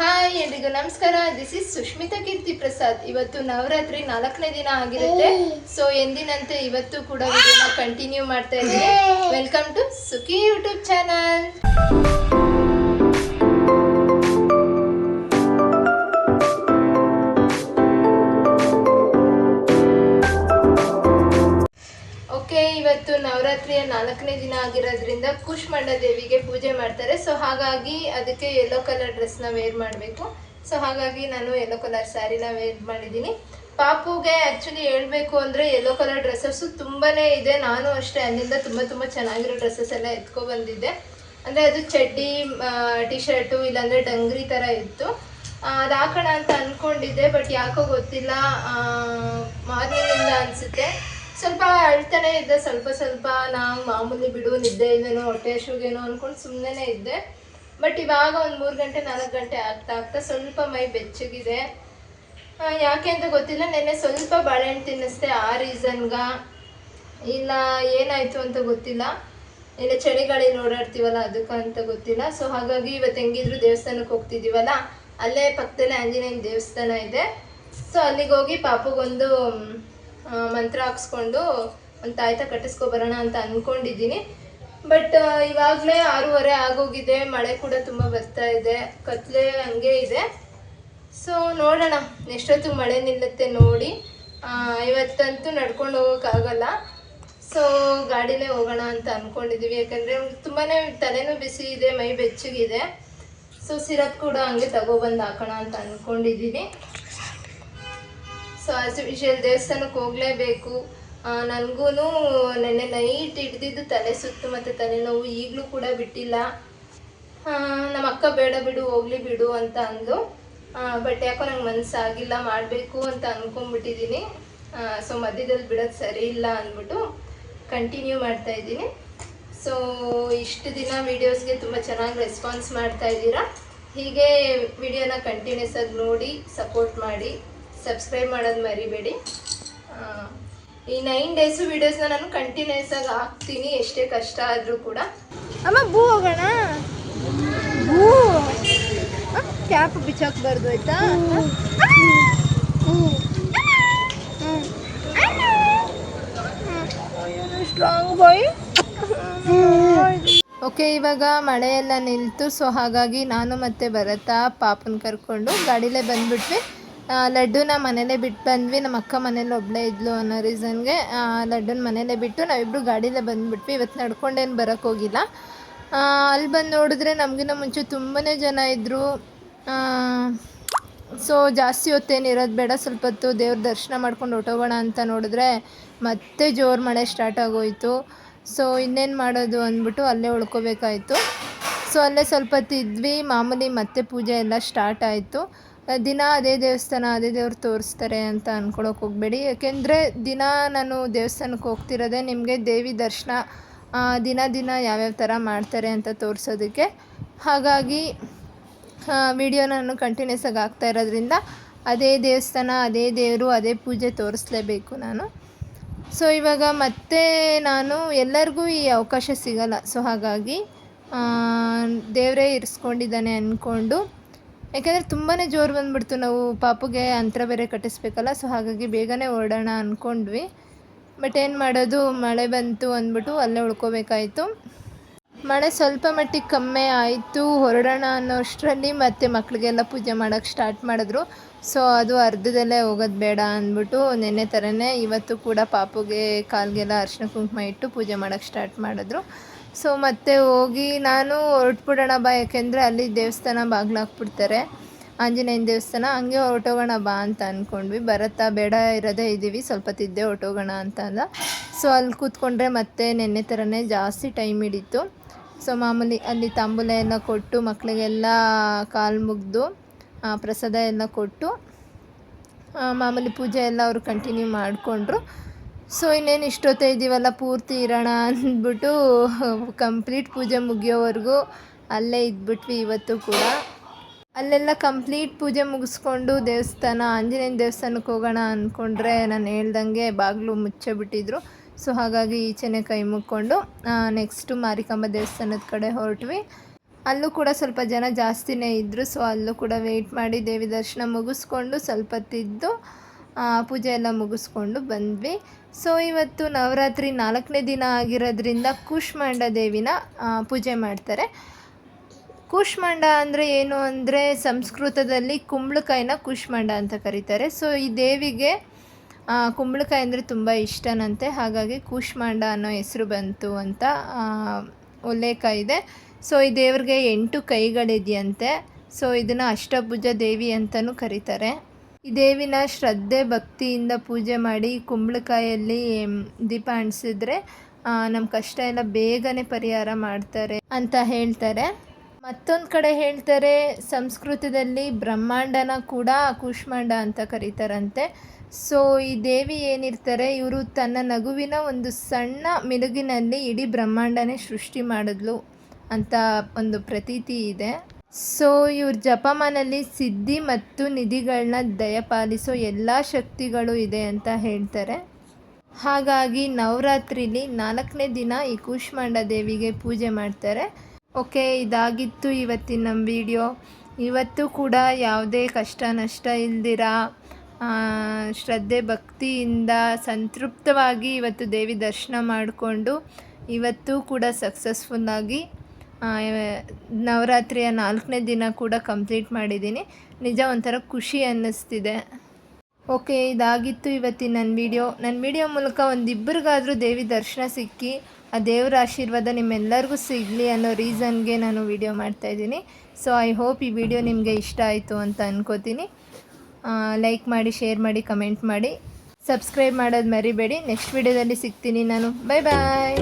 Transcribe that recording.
Hi ಎಲ್ರಿಗೂ ನಮಸ್ಕಾರ. This is Sushmita Keerthi Prasad. ಇವತ್ತು ನವರಾತ್ರಿ ನಾಲ್ಕನೇ ದಿನ ಆಗಿರುತ್ತೆ. ಸೊ ಎಂದಿನಂತೆ ಇವತ್ತು ಕೂಡ ಕಂಟಿನ್ಯೂ ಮಾಡ್ತಾ ಇದ್ದೀನಿ welcome to Sukhi YouTube channel ನಾಲ್ಕನೇ ದಿನ ಆಗಿರೋದ್ರಿಂದ ಕುಶ್ಮಂಡ ದೇವಿಗೆ ಪೂಜೆ ಮಾಡ್ತಾರೆ. ಸೊ ಹಾಗಾಗಿ ಅದಕ್ಕೆ ಯೆಲ್ಲೋ ಕಲರ್ ಡ್ರೆಸ್ನ ವೇರ್ ಮಾಡಬೇಕು. ಸೊ ಹಾಗಾಗಿ ನಾನು ಯೆಲ್ಲೋ ಕಲರ್ ಸ್ಯಾರಿನ ವೇರ್ ಮಾಡಿದ್ದೀನಿ. ಪಾಪುಗೆ ಆ್ಯಕ್ಚುಲಿ ಹೇಳಬೇಕು ಅಂದರೆ ಯೆಲ್ಲೋ ಕಲರ್ ಡ್ರೆಸ್ಸಸ್ಸು ತುಂಬಾ ಇದೆ. ನಾನು ಅಷ್ಟೇ ಅಲ್ಲಿಂದ ತುಂಬ ತುಂಬ ಚೆನ್ನಾಗಿರೋ ಡ್ರೆಸ್ಸಸ್ ಎಲ್ಲ ಎತ್ಕೊ ಬಂದಿದ್ದೆ ಅಂದರೆ ಅದು ಚಡ್ಡಿ ಟಿ ಶರ್ಟು ಇಲ್ಲಾಂದರೆ ಡಂಗ್ರಿ ಥರ ಇತ್ತು. ಅದು ಹಾಕೋಣ ಅಂತ ಅಂದ್ಕೊಂಡಿದ್ದೆ ಬಟ್ ಯಾಕೋ ಗೊತ್ತಿಲ್ಲ. ಮಾರ್ನಿಂಗಿಂದ ಅನಿಸುತ್ತೆ. ಸ್ವಲ್ಪ ಅಳ್ತಾನೆ ಇದ್ದೆ, ಸ್ವಲ್ಪ ಸ್ವಲ್ಪ ನಾವು ಮಾಮೂಲಿ ಬಿಡು, ನಿದ್ದೆ ಇದ್ದೇನೋ ಹೊಟ್ಟೆ ಶೂಗೇನೋ ಅನ್ಕೊಂಡು ಸುಮ್ಮನೆ ಇದ್ದೆ. ಬಟ್ ಇವಾಗ ಒಂದು ಮೂರು ಗಂಟೆ, ನಾಲ್ಕು ಗಂಟೆ ಆಗ್ತಾ ಆಗ್ತಾ ಸ್ವಲ್ಪ ಮೈ ಬೆಚ್ಚಗಿದೆ. ಯಾಕೆ ಅಂತ ಗೊತ್ತಿಲ್ಲ, ನೆನ್ನೆ ಸ್ವಲ್ಪ ಬಾಳೆಹಣ್ಣು ತಿನ್ನಿಸ್ದೆ, ಆ ರೀಸನ್ಗ. ಇಲ್ಲ, ಏನಾಯಿತು ಅಂತ ಗೊತ್ತಿಲ್ಲ. ಇಲ್ಲ ಚಳಿಗಾಳಿಲಿ ಓಡಾಡ್ತೀವಲ್ಲ, ಅದಕ್ಕೆ ಅಂತ ಗೊತ್ತಿಲ್ಲ. ಸೊ ಹಾಗಾಗಿ ಇವತ್ತು ಹೆಂಗಿದ್ರು ದೇವಸ್ಥಾನಕ್ಕೆ ಹೋಗ್ತಿದ್ದೀವಲ್ಲ ಅಲ್ಲೇ ಪಕ್ಕದಲ್ಲೇ ಆಂಜನೇಯನ ದೇವಸ್ಥಾನ ಇದೆ. ಸೊ ಅಲ್ಲಿಗೆ ಹೋಗಿ ಪಾಪಗೊಂದು ಮಂತ್ರ ಹಾಕ್ಸ್ಕೊಂಡು ಒಂದು ತಾಯ್ತ ಕಟ್ಟಿಸ್ಕೊ ಬರೋಣ ಅಂತ ಅಂದ್ಕೊಂಡಿದ್ದೀನಿ ಬಟ್ ಇವಾಗಲೇ ಆರೂವರೆ ಆಗೋಗಿದೆ, ಮಳೆ ಕೂಡ ತುಂಬ ಬರ್ತಾ ಇದೆ, ಕತ್ಲೆ ಹಂಗೆ ಇದೆ. ಸೊ ನೋಡೋಣ, ಎಷ್ಟೊತ್ತು ಮಳೆ ನಿಲ್ಲುತ್ತೆ ನೋಡಿ. ಇವತ್ತಂತೂ ನಡ್ಕೊಂಡು ಹೋಗೋಕ್ಕಾಗಲ್ಲ ಸೊ ಗಾಡಿಲೇ ಹೋಗೋಣ ಅಂತ ಅಂದ್ಕೊಂಡಿದ್ದೀವಿ ಯಾಕಂದರೆ ತುಂಬಾ ತಲೆನೂ ಬಿಸಿ ಇದೆ, ಮೈ ಬೆಚ್ಚಗಿದೆ. ಸೊ ಸಿರಪ್ ಕೂಡ ಹಂಗೆ ತಗೊಬಂದು ಹಾಕೋಣ ಅಂತ ಅಂದ್ಕೊಂಡಿದ್ದೀನಿ ಸೊ ಆಸ್ ಯೂಶಲ್ ದೇವಸ್ಥಾನಕ್ಕೆ ಹೋಗಲೇಬೇಕು. ನನಗೂ ನೆನ್ನೆ ನೈಟ್ ಹಿಡ್ದಿದ್ದು ತಲೆ ಸುತ್ತು ಮತ್ತು ತಲೆನೋವು ಈಗಲೂ ಕೂಡ ಬಿಟ್ಟಿಲ್ಲ. ನಮ್ಮ ಅಕ್ಕ ಬೇಡ ಬಿಡು, ಹೋಗ್ಲಿ ಬಿಡು ಅಂತ ಅಂದು ಬಟ್ ಯಾಕೋ ನಂಗೆ ಮನಸ್ಸಾಗಿಲ್ಲ ಮಾಡಬೇಕು ಅಂತ ಅಂದ್ಕೊಂಡ್ಬಿಟ್ಟಿದ್ದೀನಿ ಸೊ ಮಧ್ಯದಲ್ಲಿ ಬಿಡೋದು ಸರಿ ಇಲ್ಲ ಅಂದ್ಬಿಟ್ಟು ಕಂಟಿನ್ಯೂ ಮಾಡ್ತಾ ಇದ್ದೀನಿ. ಸೊ ಇಷ್ಟು ದಿನ ವೀಡಿಯೋಸ್ಗೆ ತುಂಬ ಚೆನ್ನಾಗಿ ರೆಸ್ಪಾನ್ಸ್ ಮಾಡ್ತಾ ಇದ್ದೀರಾ. ಹೀಗೆ ವಿಡಿಯೋನ ಕಂಟಿನ್ಯೂಸ್ ಆಗಿ ನೋಡಿ ಸಪೋರ್ಟ್ ಮಾಡಿ. ಸಬ್ಸ್ಕ್ರೈಬ್ ಮಾಡೋದು ಮರಿಬೇಡಿ. ಈ ನೈನ್ ಡೇಸು ವೀಡಿಯೋಸ್ನ ನಾನು ಕಂಟಿನ್ಯೂಸ್ ಆಗಿ ಹಾಕ್ತೀನಿ, ಎಷ್ಟೇ ಕಷ್ಟ ಆದರೂ ಕೂಡ. ಅಮ್ಮ, ಬೂ ಹೋಗೋಣ? ಬೂ. ಕ್ಯಾಪ್ ಬಿಚ್ಚಾಕ್ಬಾರ್ದು ಆಯ್ತಾ ಸ್ಟ್ರಾಂಗ್ ಬಾಯ್. ಓಕೆ, ಇವಾಗ ಮಳೆ ಎಲ್ಲ ನಿಲ್ತು, ಸೊ ಹಾಗಾಗಿ ನಾನು ಮತ್ತೆ ಭರತ ಪಾಪನ ಕರ್ಕೊಂಡು ಗಾಡಿಲೇ ಬಂದ್ಬಿಟ್ವಿ. ಲಡ್ಡುನ ಮನೇಲೇ ಬಿಟ್ಟು ಬಂದ್ವಿ ನಮ್ಮ ಅಕ್ಕ ಮನೇಲಿ ಒಬ್ಬಳೇ ಇದ್ಲು ಅನ್ನೋ ರೀಸನ್ಗೆ ಲಡ್ಡುನ ಮನೇಲೇ ಬಿಟ್ಟು ನಾವಿಬ್ಬರು ಗಾಡಿಲೇ ಬಂದ್ಬಿಟ್ವಿ. ಇವತ್ತು ನಡ್ಕೊಂಡೇನು ಬರೋಕ್ಕೆ ಹೋಗಿಲ್ಲ. ಆ, ಅಲ್ಲಿ ಬಂದು ನೋಡಿದ್ರೆ ನಮಗಿನ್ನ ಮುಂಚೆ ತುಂಬಾ ಜನ ಇದ್ದರು ಸೊ ಜಾಸ್ತಿ ಹೊತ್ತೇನು ಇರೋದು ಬೇಡ ಸ್ವಲ್ಪ ಹೊತ್ತು ದೇವ್ರ ದರ್ಶನ ಮಾಡ್ಕೊಂಡು ಹೊಟ್ಟೋಗೋಣ ಅಂತ ನೋಡಿದ್ರೆ ಮತ್ತೆ ಜೋರು ಮಳೆ ಸ್ಟಾರ್ಟ್ ಆಗೋಯಿತು. ಸೊ ಇನ್ನೇನು ಮಾಡೋದು ಅಂದ್ಬಿಟ್ಟು ಅಲ್ಲೇ ಉಳ್ಕೋಬೇಕಾಯಿತು. ಸೊ ಅಲ್ಲೇ ಸ್ವಲ್ಪ ಹೊತ್ತು ಇದ್ವಿ ಮಾಮೂಲಿ ಮತ್ತೆ ಪೂಜೆ ಎಲ್ಲ ಸ್ಟಾರ್ಟ್ ಆಯಿತು. ದಿನ ಅದೇ ದೇವಸ್ಥಾನ, ಅದೇ ದೇವ್ರು ತೋರಿಸ್ತಾರೆ ಅಂತ ಅಂದ್ಕೊಳಕ್ಕೆ ಹೋಗಬೇಡಿ. ಯಾಕೆಂದರೆ ದಿನ ನಾನು ದೇವಸ್ಥಾನಕ್ಕೆ ಹೋಗ್ತಿರೋದೆ ನಿಮಗೆ ದೇವಿ ದರ್ಶನ ದಿನ ದಿನ ಯಾವ್ಯಾವ ಥರ ಮಾಡ್ತಾರೆ ಅಂತ ತೋರಿಸೋದಕ್ಕೆ. ಹಾಗಾಗಿ ವಿಡಿಯೋ ನಾನು ಕಂಟಿನ್ಯೂಸ್ ಆಗಿ ಆಗ್ತಾ ಇರೋದ್ರಿಂದ ಅದೇ ದೇವಸ್ಥಾನ, ಅದೇ ದೇವರು, ಅದೇ ಪೂಜೆ ತೋರಿಸ್ಲೇಬೇಕು ನಾನು. ಸೊ ಇವಾಗ ಮತ್ತೆ ನಾನು ಎಲ್ಲರಿಗೂ ಈ ಅವಕಾಶ ಸಿಗಲ್ಲ. ಸೊ ಹಾಗಾಗಿ ದೇವರೇ ಇರಿಸ್ಕೊಂಡಿದ್ದಾನೆ ಅಂದ್ಕೊಂಡು ಯಾಕೆಂದರೆ ತುಂಬಾ ಜೋರು ಬಂದ್ಬಿಡ್ತು. ನಾವು ಪಾಪುಗೆ ಅಂತರ ಬೇರೆ ಕಟ್ಟಿಸ್ಬೇಕಲ್ಲ ಸೊ ಹಾಗಾಗಿ ಬೇಗನೆ ಹೊರಡೋಣ ಅಂದ್ಕೊಂಡ್ವಿ ಬಟ್ ಏನು ಮಾಡೋದು, ಮಳೆ ಬಂತು ಅಂದ್ಬಿಟ್ಟು ಅಲ್ಲೇ ಉಳ್ಕೋಬೇಕಾಯಿತು. ಮಳೆ ಸ್ವಲ್ಪ ಮಟ್ಟಿಗೆ ಕಮ್ಮಿ ಆಯಿತು, ಹೊರಡೋಣ ಅನ್ನೋಷ್ಟರಲ್ಲಿ ಮತ್ತೆ ಮಕ್ಕಳಿಗೆಲ್ಲ ಪೂಜೆ ಮಾಡೋಕ್ಕೆ ಸ್ಟಾರ್ಟ್ ಮಾಡಿದ್ರು. ಸೊ ಅದು ಅರ್ಧದಲ್ಲೇ ಹೋಗೋದು ಬೇಡ ಅಂದ್ಬಿಟ್ಟು ನೆನ್ನೆ ಥರನೇ ಇವತ್ತು ಕೂಡ ಪಾಪುಗೆ ಕಾಲಿಗೆಲ್ಲ ಅರ್ಶಿನ ಕುಂಕುಮ ಇಟ್ಟು ಪೂಜೆ ಮಾಡೋಕ್ಕೆ ಸ್ಟಾರ್ಟ್ ಮಾಡಿದ್ರು. ಸೊ ಮತ್ತೆ ಹೋಗಿ ನಾನು ಹೊರಟ್ಬಿಡೋಣ ಬಾ, ಯಾಕೆಂದರೆ ಅಲ್ಲಿ ದೇವಸ್ಥಾನ ಬಾಗ್ಲು ಹಾಕ್ಬಿಡ್ತಾರೆ ಆಂಜನೇಯನ ದೇವಸ್ಥಾನ, ಹಂಗೆ ಹೊರಟೋಗೋಣ ಬಾ ಅಂತ ಅಂದ್ಕೊಂಡ್ವಿ ಬರತ್ತಾ ಬೇಡ, ಇರೋದೇ ಇದ್ದೀವಿ ಸ್ವಲ್ಪ ತಿದ್ದೆ ಹೊರಟೋಗೋಣ ಅಂತ ಅಂದ. ಸೊ ಅಲ್ಲಿ ಕೂತ್ಕೊಂಡ್ರೆ ಮತ್ತೆ ನೆನ್ನೆ ಥರನೇ ಜಾಸ್ತಿ ಟೈಮ್ ಹಿಡಿತು. ಸೊ ಮಾಮೂಲಿ ಅಲ್ಲಿ ತಾಂಬೂಲ ಎಲ್ಲ ಕೊಟ್ಟು ಮಕ್ಕಳಿಗೆಲ್ಲ ಕಾಲು ಮುಗಿದು ಪ್ರಸಾದ ಎಲ್ಲ ಕೊಟ್ಟು ಮಾಮೂಲಿ ಪೂಜೆ ಎಲ್ಲ ಅವರು ಕಂಟಿನ್ಯೂ ಮಾಡಿಕೊಂಡ್ರು. ಸೊ ಇನ್ನೇನು ಇಷ್ಟೊತ್ತೇ ಇದ್ದೀವಲ್ಲ ಪೂರ್ತಿ ಇರೋಣ ಅಂದ್ಬಿಟ್ಟು ಕಂಪ್ಲೀಟ್ ಪೂಜೆ ಮುಗಿಯೋವರೆಗೂ ಅಲ್ಲೇ ಇದ್ಬಿಟ್ವಿ ಇವತ್ತು ಕೂಡ. ಅಲ್ಲೆಲ್ಲ ಕಂಪ್ಲೀಟ್ ಪೂಜೆ ಮುಗಿಸ್ಕೊಂಡು ದೇವಸ್ಥಾನ ಆಂಜನೇಯನ ದೇವಸ್ಥಾನಕ್ಕೆ ಹೋಗೋಣ ಅಂದ್ಕೊಂಡ್ರೆ ನಾನು ಹೇಳ್ದಂಗೆ ಬಾಗಿಲು ಮುಚ್ಚೆ ಬಿಟ್ಟಿದ್ರು. ಸೊ ಹಾಗಾಗಿ ಈಚೆನೆ ಕೈ ಮುಕ್ಕೊಂಡು ನೆಕ್ಸ್ಟು ಮಾರಿಕಾಂಬ ದೇವಸ್ಥಾನದ ಕಡೆ ಹೊರಟ್ವಿ. ಅಲ್ಲೂ ಕೂಡ ಸ್ವಲ್ಪ ಜನ ಜಾಸ್ತಿನೇ ಇದ್ದರು ಸೊ ಅಲ್ಲೂ ಕೂಡ ವೆಯ್ಟ್ ಮಾಡಿ ದೇವಿ ದರ್ಶನ ಮುಗಿಸ್ಕೊಂಡು ಸ್ವಲ್ಪ ತಿದ್ದು ಆ, ಪೂಜೆ ಎಲ್ಲ ಮುಗಿಸ್ಕೊಂಡು ಬಂದ್ವಿ. ಸೊ ಇವತ್ತು ನವರಾತ್ರಿ ನಾಲ್ಕನೇ ದಿನ ಆಗಿರೋದ್ರಿಂದ ಕೂಷ್ಮಾಂಡ ದೇವಿನ ಪೂಜೆ ಮಾಡ್ತಾರೆ. ಕೂಶ್ಮಾಂಡ ಅಂದರೆ ಏನು ಅಂದರೆ ಸಂಸ್ಕೃತದಲ್ಲಿ ಕುಂಬಳಕಾಯಿನ ಕೂಷ್ಮಾಂಡ ಅಂತ ಕರೀತಾರೆ. ಸೊ ಈ ದೇವಿಗೆ ಕುಂಬಳಕಾಯಿ ಅಂದರೆ ತುಂಬ ಇಷ್ಟನಂತೆ. ಹಾಗಾಗಿ ಕೂಶ್ಮಾಂಡ ಅನ್ನೋ ಹೆಸರು ಬಂತು ಅಂತ ಉಲ್ಲೇಖ ಇದೆ. ಸೊ ಈ ದೇವ್ರಿಗೆ ಎಂಟು ಕೈಗಳಿದೆಯಂತೆ. ಸೊ ಇದನ್ನು ಅಷ್ಟಭುಜ ದೇವಿ ಅಂತಲೂ ಕರೀತಾರೆ. ಈ ದೇವಿನ ಶ್ರದ್ಧೆ, ಭಕ್ತಿಯಿಂದ ಪೂಜೆ ಮಾಡಿ ಕುಂಬಳಕಾಯಲ್ಲಿ ದೀಪ ಅಂಟಿಸಿದ್ರೆ ನಮ್ಮ ಕಷ್ಟ ಎಲ್ಲ ಬೇಗನೆ ಪರಿಹಾರ ಮಾಡ್ತಾರೆ ಅಂತ ಹೇಳ್ತಾರೆ. ಮತ್ತೊಂದು ಕಡೆ ಹೇಳ್ತಾರೆ, ಸಂಸ್ಕೃತದಲ್ಲಿ ಬ್ರಹ್ಮಾಂಡನ ಕೂಡ ಕೂಷ್ಮಾಂಡ ಅಂತ ಕರೀತಾರಂತೆ. ಸೊ, ಈ ದೇವಿ ಏನಿರ್ತಾರೆ, ಇವರು ತನ್ನ ನಗುವಿನ ಒಂದು ಸಣ್ಣ ಮಿಲುಗಿನಲ್ಲಿ ಇಡೀ ಬ್ರಹ್ಮಾಂಡನೇ ಸೃಷ್ಟಿ ಮಾಡಿದ್ಲು ಅಂತ ಒಂದು ಪ್ರತೀತಿ ಇದೆ. ಸೊ, ಇವ್ರ ಜಪಮಾನಲ್ಲಿ ಸಿದ್ಧಿ ಮತ್ತು ನಿಧಿಗಳನ್ನ ದಯಪಾಲಿಸೋ ಎಲ್ಲ ಶಕ್ತಿಗಳು ಇದೆ ಅಂತ ಹೇಳ್ತಾರೆ. ಹಾಗಾಗಿ ನವರಾತ್ರಿಲಿ ನಾಲ್ಕನೇ ದಿನ ಈ ಕೂಷ್ಮಾಂಡ ದೇವಿಗೆ ಪೂಜೆ ಮಾಡ್ತಾರೆ. ಓಕೆ, ಇದಾಗಿತ್ತು ಇವತ್ತಿನ ನಮ್ಮ ವಿಡಿಯೋ. ಇವತ್ತು ಕೂಡ ಯಾವುದೇ ಕಷ್ಟ ನಷ್ಟ ಇಲ್ದಿರ? ಶ್ರದ್ಧೆ ಭಕ್ತಿಯಿಂದ ಸಂತೃಪ್ತವಾಗಿ ಇವತ್ತು ದೇವಿ ದರ್ಶನ ಮಾಡಿಕೊಂಡು ಇವತ್ತು ಕೂಡ ಸಕ್ಸಸ್ಫುಲ್ಲಾಗಿ ನವರಾತ್ರಿಯ ನಾಲ್ಕನೇ ದಿನ ಕೂಡ ಕಂಪ್ಲೀಟ್ ಮಾಡಿದ್ದೀನಿ. ನಿಜ ಒಂಥರ ಖುಷಿ ಅನ್ನಿಸ್ತಿದೆ. ಓಕೆ ಇದಾಗಿತ್ತು ಇವತ್ತಿನ ನನ್ನ ವಿಡಿಯೋ ನನ್ನ ವಿಡಿಯೋ ಮೂಲಕ ಒಂದಿಬ್ಬರಿಗಾದರೂ ದೇವಿ ದರ್ಶನ ಸಿಕ್ಕಿ, ಆ ದೇವರ ಆಶೀರ್ವಾದ ನಿಮ್ಮೆಲ್ಲರಿಗೂ ಸಿಗಲಿ ಅನ್ನೋ ರೀಸನ್ಗೆ ನಾನು ವಿಡಿಯೋ ಮಾಡ್ತಾಯಿದ್ದೀನಿ ಸೊ ಐ ಹೋಪ್ ಈ ವಿಡಿಯೋ ನಿಮಗೆ ಇಷ್ಟ ಆಯಿತು ಅಂತ ಅನ್ಕೋತೀನಿ. ಲೈಕ್ ಮಾಡಿ ಶೇರ್ ಮಾಡಿ ಕಮೆಂಟ್ ಮಾಡಿ. ಸಬ್ಸ್ಕ್ರೈಬ್ ಮಾಡೋದು ಮರಿಬೇಡಿ. ನೆಕ್ಸ್ಟ್ ವಿಡಿಯೋದಲ್ಲಿ ಸಿಗ್ತೀನಿ ನಾನು. ಬಾಯ್ ಬಾಯ್